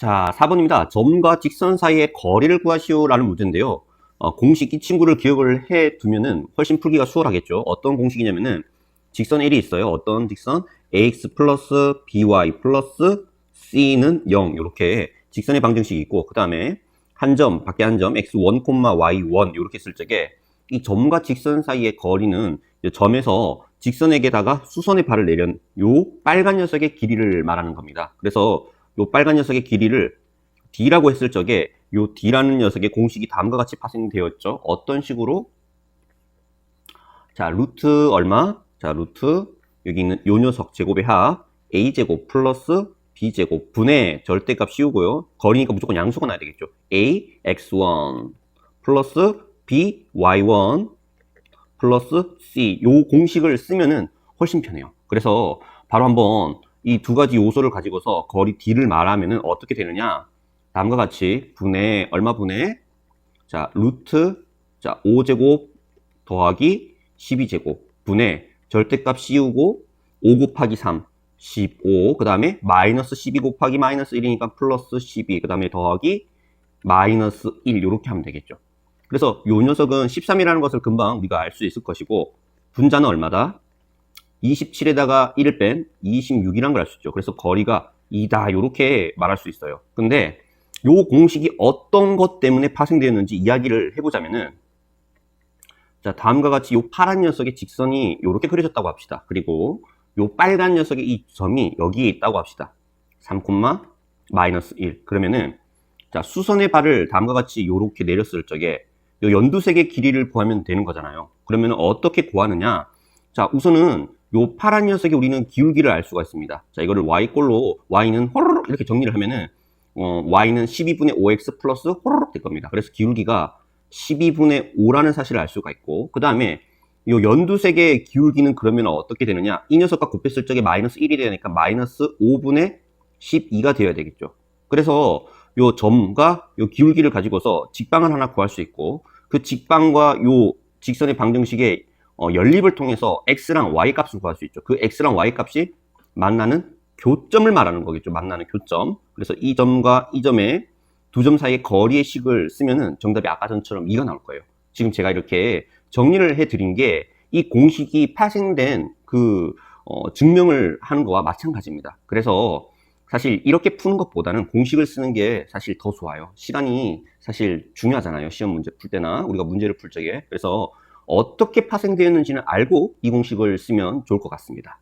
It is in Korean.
자, 4번입니다. 점과 직선 사이의 거리를 구하시오라는 문제인데요. 어, 공식 이 친구를 기억을 해 두면은 훨씬 풀기가 수월하겠죠. 어떤 공식이냐면은 직선 1이 있어요. 어떤 직선? ax 플러스 by 플러스 c는 0 이렇게 직선의 방정식이 있고 그 다음에 한 점, 밖에 한 점, x1, y1 이렇게 쓸 적에 이 점과 직선 사이의 거리는 이 점에서 직선에게다가 수선의 발을 내련 요 빨간 녀석의 길이를 말하는 겁니다. 그래서 요 빨간 녀석의 길이를 d라고 했을 적에 요 d라는 녀석의 공식이 다음과 같이 파생되었죠. 어떤 식으로? 자, 루트 얼마? 자, 루트 여기 있는 요 녀석 제곱의 합 a제곱 플러스 b제곱 분의 절대값 씌우고요. 거리니까 무조건 양수가 나야 되겠죠. a x1 플러스 b y1 플러스 c 요 공식을 쓰면은 훨씬 편해요. 그래서 바로 한번 이 두 가지 요소를 가지고서 거리 d를 말하면은 어떻게 되느냐? 다음과 같이 분의 얼마 분의 자 루트 자 5제곱 더하기 12제곱 분의 절대값 씌우고 5 곱하기 3 15 그 다음에 마이너스 12 곱하기 마이너스 1이니까 플러스 12 그 다음에 더하기 마이너스 1 이렇게 하면 되겠죠. 그래서 요 녀석은 13이라는 것을 금방 우리가 알 수 있을 것이고 분자는 얼마다? 27에다가 1을 뺀 26이라는 걸 알 수 있죠. 그래서 거리가 2다 이렇게 말할 수 있어요. 근데 요 공식이 어떤 것 때문에 파생되었는지 이야기를 해보자면은 자 다음과 같이 요 파란 녀석의 직선이 이렇게 그려졌다고 합시다. 그리고 요 빨간 녀석의 이 점이 여기에 있다고 합시다. 3, 마이너스 1 그러면은 자 수선의 발을 다음과 같이 이렇게 내렸을 적에 요 연두색의 길이를 구하면 되는 거잖아요. 그러면 어떻게 구하느냐? 자 우선은 요 파란 녀석이 우리는 기울기를 알 수가 있습니다. 자 이거를 y꼴로 y는 호로록 이렇게 정리를 하면은 어, y는 12분의 5x 플러스 호로록 될 겁니다. 그래서 기울기가 12분의 5라는 사실을 알 수가 있고 그 다음에 요 연두색의 기울기는 그러면 어떻게 되느냐 이 녀석과 곱했을 적에 마이너스 1이 되니까 마이너스 5분의 12가 되어야 되겠죠. 그래서 요 점과 요 기울기를 가지고서 직방을 하나 구할 수 있고 그 직방과 요 직선의 방정식의 어, 연립을 통해서 x랑 y 값을 구할 수 있죠. 그 x랑 y 값이 만나는 교점을 말하는 거겠죠. 만나는 교점. 그래서 이 점과 이 점의 두 점 사이의 거리의 식을 쓰면은 정답이 아까 전처럼 이가 나올 거예요. 지금 제가 이렇게 정리를 해 드린 게 이 공식이 파생된 그 어, 증명을 하는 거와 마찬가지입니다. 그래서 사실 이렇게 푸는 것보다는 공식을 쓰는 게 사실 더 좋아요. 시간이 사실 중요하잖아요. 시험 문제 풀 때나 우리가 문제를 풀 적에. 그래서 어떻게 파생되었는지는 알고 이 공식을 쓰면 좋을 것 같습니다.